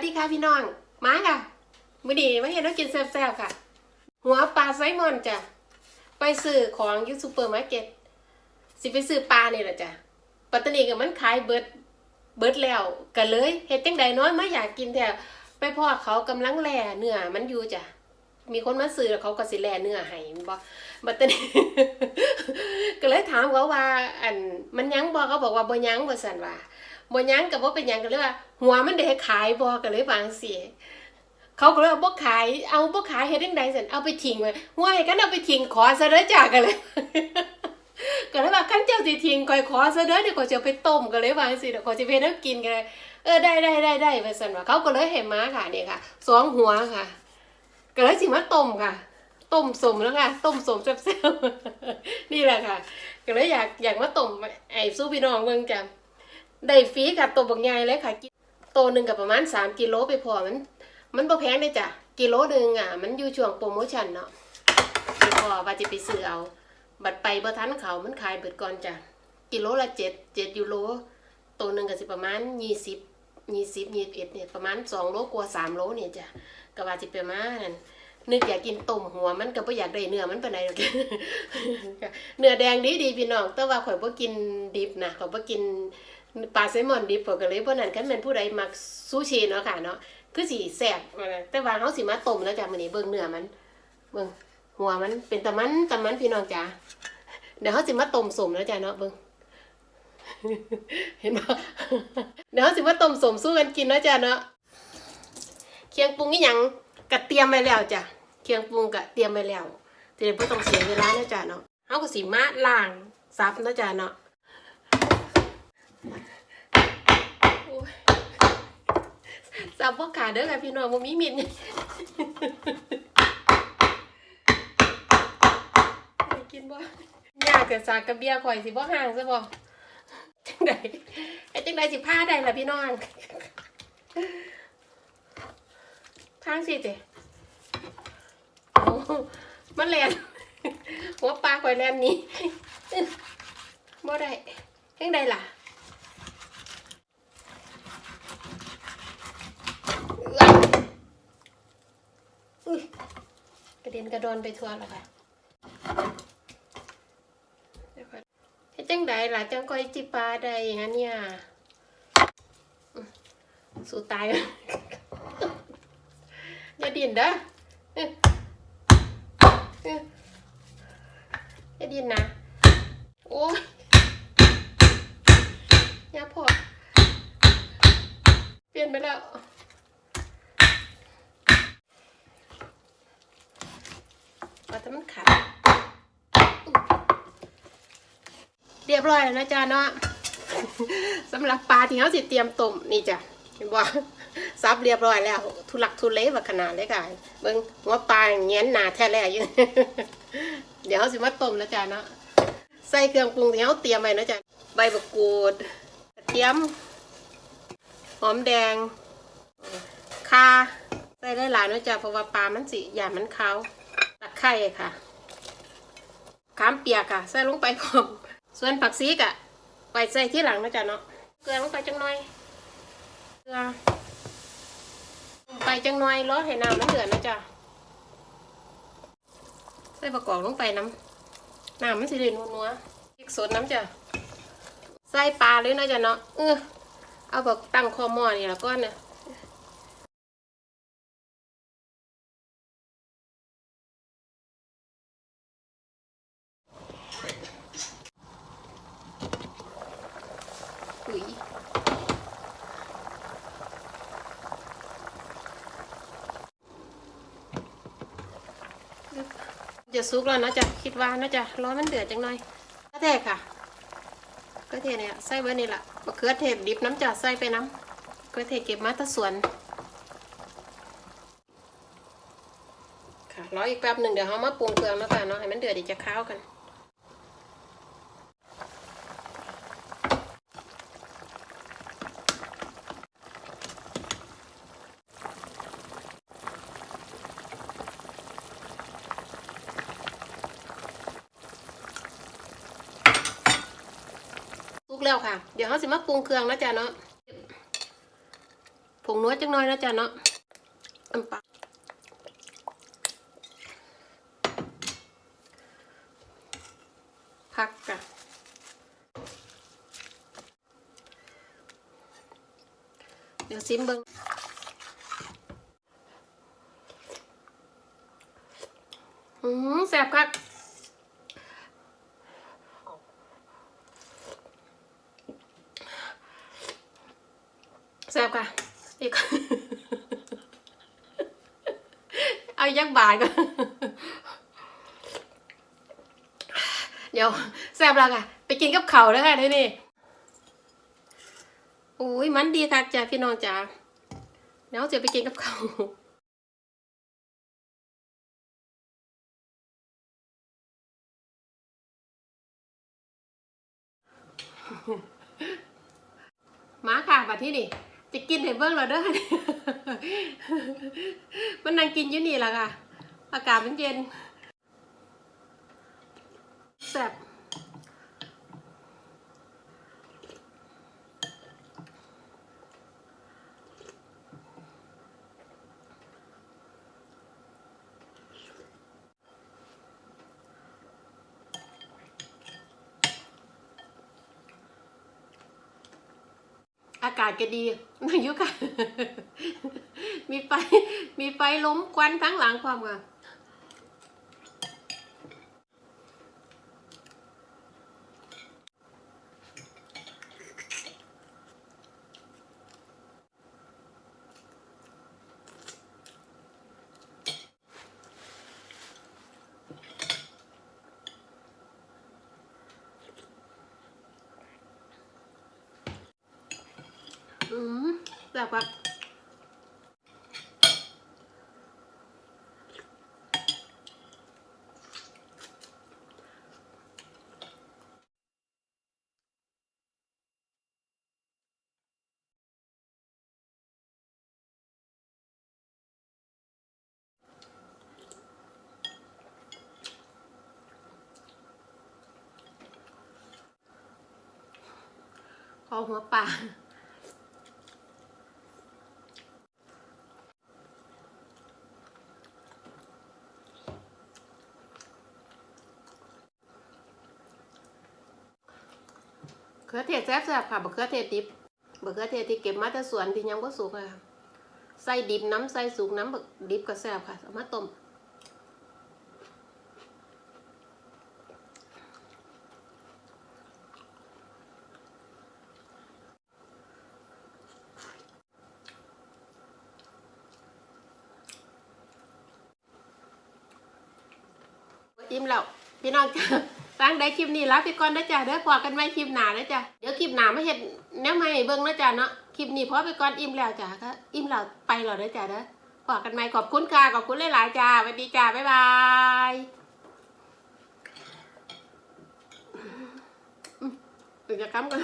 สดีค่ะพี่น้อง มาค่ะมื้อนี้มาเห็นเรากินแซ่บๆค่ะ หัวปลาไซมอนจ้ะ ไปซื้อของยูซูเปอร์มาร์เก็ต สิไปซื้อปลาเนี่แหละจ้ะ ปัตตานีกับมันขายเบิด เบิดแล้วก็เลยเฮ็ดจังใดน้อยมาอยากกินแท้ไปพ่อเขากำลังแล่เนื้อมันอยู่จ้ะ มีคนมาซื้อแล้วเขาก็สิแล่เนื้อให้ม่นบ่บัดตานีก็เลยถามเขาว่า อันมันยังบ่เขาบอกว่าบ่ยังว่าซั่นว่า บ่ยังก็บ่เป็นยังก็เลยว่า หัวมันได้ขายบ่ก็เลยวาจั่งสิเขาก็เลยเอาบ่ขายเอาบ่ขายเฮ็ดจังไดซั่นเอาไปทิ้งไว้หัวให้กันเอาไปทิ้งขอซะเด้อจ้าก็เลยก็เลยว่าคันเจ้าสิทิ้งข่อยขอซะเด้อเดี๋ยวข่อจะไปต้มก็เลยวาจั่งสิเดี๋ยวข่อยสิไปเฮ็ดให้กินก็เลยเออได้ได้ได้ได้ว่าซั่นว่าเขาก็เลยให้มาค่ะนี่ยค่ะสองหัวค่ะ ก็เลยสิมาต้มค่ะต้มสมแล้วค่ะต้มสมแซ่บๆนี่แหละค่ะ ก็เลยอยากอยากมาต้มไอ้สู้พี่น้องเบิ่งจ้ะ ได้ฟรีค่ะตัวบางใหญ่เลยค่ะตัวหนึ่งกับประมาณสามกิโลไปพอมัน มันบ่แพงเลยจ้ะกิโลหนึ่งอะ มันอยู่ช่วงโปรโมชั่นเนาะไปพอว่าจะไปซื้อเอา บัดไปบ่ทันเขามันขายเบิดก่อนจ้ะกิโลละเจ็ดเจ็ดยูโรตัวหนึ่งก็สิประมาณยี่สิบยี่สิบยี่สิบเอ็ดเนี่ยประมาณสองโลกว่าสามโลเนี่ยจ้ะก็ว่าจะประมาณนั้นนึกอยากกินต้มหัวมันก็บ่อยากได้เนื้อมันปานใดหรอกเนื้อแดงดีดีพี่น้องแต่ว่าข่อยบ่กินดิบนะข่อยบ่กิน ปลาแซลมอนดิบผมก็เลยเพราะนั้นคันแม่นผู้ใดมักซูชิเนาะค่ะเนาะคือสิแซ่บแต่ว่าเฮาสิมาต้มแล้วจ้ะมื้อนี้เบิ่งเนื้อมันเบิ่งหัวมันเป็นตะมันตะมันพี่น้องจ้ะเดี๋ยวเฮาสิมาต้มสมแล้วจ้ะเนาะเบิ่งเห็นบ่เดี๋ยวเฮาสิมาต้มสมสู้กันกินเนาะจ้ะเนาะเคียงปรุงอีหยังก็เตรียมไว้แล้วจ้ะเคียงปรุงก็เตรียมไว้แล้วจะได้บ่ต้องเสียเวลาเนาะจ้ะเนาะเฮาก็สิมาล้างซับเนาะจ้ะเนาะ สับพวกขาเด้อค่ะพี่น้องบ่มีมีดนี่ไปกินบ่ยากกับสากกับเบียข่อยสิบ่ห่างซะบ่จังไดไอ้จังไดสิพาได้ล่ะพี่น้องทางสิเจ้โอ้มันแลนหัวปลาข่อยแลนนี้บ่ได้จังไดล่ะ กระเด็นกระโดนไปทั่วแล้วค่ะเดี๋ยวก่อนเฮ็ดจังใดล่ะจังก้อยจิปลาได้ย่างนั้นเนี่ยสู้ตายอย่าดิ้นเด้ออื้ออื้ออย่าดิ้นนะ โอ้ยอย่าพอเปลี่ยนไปแล้ว ว่าแต่มันขาดเรียบร้อยแล้วนะจ๊ะเนาะสำหรับปลาที่เขาสิเตรียมต้มนี่จ้ะเห็นบ่ซับเรียบร้อยแล้ว ทุลักทุเลว่าขนาดเลยค่ะเบิ่งหัวปลาเงี้ยนหนาแท้แล่อยู่เดี๋ยวเขาสิมาต้มนะจ๊ะเนาะใส่เครื่องปรุงที่เขาเตรียมไว้นะจ๊ะใบมะกรูดกระเทียมหอมแดงข่าใส่ได้หลายนะจ๊ะเพราะว่าปลามันสิอย่ามันขาว ไคร่ค่ะ ขามเปียกค่ะ ใส่ลงไปพร้อมส่วนผักซีกอะไปใส่ที่หลังนะจ๊ะเนาะ เกลือลงไปจังหน่อย เกลือลงไปจังหน่อยรอให้น้ำมันเดือดนะจ๊ะ ใส่ประกอบลงไปน้ำน้ำมันสิเดือดนัวๆพริกสดน้ำจ้ะ ใส่ปลาเลยนะจ๊ะเนาะ เออเอาแบบตั้งคอหม้อนี่แล้วก้อนเนี่ย ปุ๋ย จะซุกแล้วนะจ๊ะคิดว่านะจ๊ะร้อนมันเดือดจังหน่อยกระเทค่ะกระเทเนี่ยใส่ไว้นี่แหละมะเขือเทศดิบน้ำจ้ะใส่ไปน้ำกระเทศเก็บมาตะสวนค่ะรออีกแป๊บหนึ่งเดี๋ยวเรามาปรุงเครื่องแล้วกันเนาะให้มันเดือดเดี๋ยวจะข้าวกัน แล้วค่ะ เดี๋ยวเขาสิมาปรุงเครื่องนะจ๊ะเนาะผงนัวจังน้อยนะจ๊ะเนาะน้ำปลาพักกะเดี๋ยวซิมเบิงอืมแซ่บคัก แซ่บค่ะ อีก เอายักบาทก่อนเดี๋ยวแซ่บแล้วค่ะ ไปกินกับเขาแล้วค่ะทีนี่อุ้ยมันดีค่ะจ้ะพี่น้องจ๋าเดี๋ยวจะไปกินกับเขาวมาค่ะมาที่นี่ จะกินเห็นเบิ้งเราเด้อมันนั่งกินอยู่นี่แหละค่ะ อากาศมันเย็นแซ่บากาศก็ดีนายุค่ะ มีไฟ มีไฟล้มควันทั้งหลังความค่ะ อืม แบบแบบขอหัวปลา เขือเทศแซ่บๆค่ะบะเขือเทศดิบบะเขือเทศที่เก็บมาจากสวนที่ยังบ่สุกค่ะใส่ดิบน้ำใส่สุกน้ำบักดิบก็แซ่บค่ะเอามาต้มอิ่มแล้วพี่น้องจ้ะ ตั้งได้คลิปนี้แล้วพี่ก่อนนะจ๊ะเด้อพอกันไว้คลิปหนานะจ๊ะเดี๋ยวคลิปหน้ามาเห็ดแนวใหม่เบิ้งนะจ๊ะเนาะคลิปนี้พอไปก่อนอิ่มแล้วจ้ะก็อิ่มแล้วไปแล้วนะจ๊ะเด้อพอกันใหม่ขอบคุณค่ะขอบคุณหลายๆจ้ะสวัสดีจ้ะบ๊ายบายอืมอืมเดี๋ยวจะกำกัน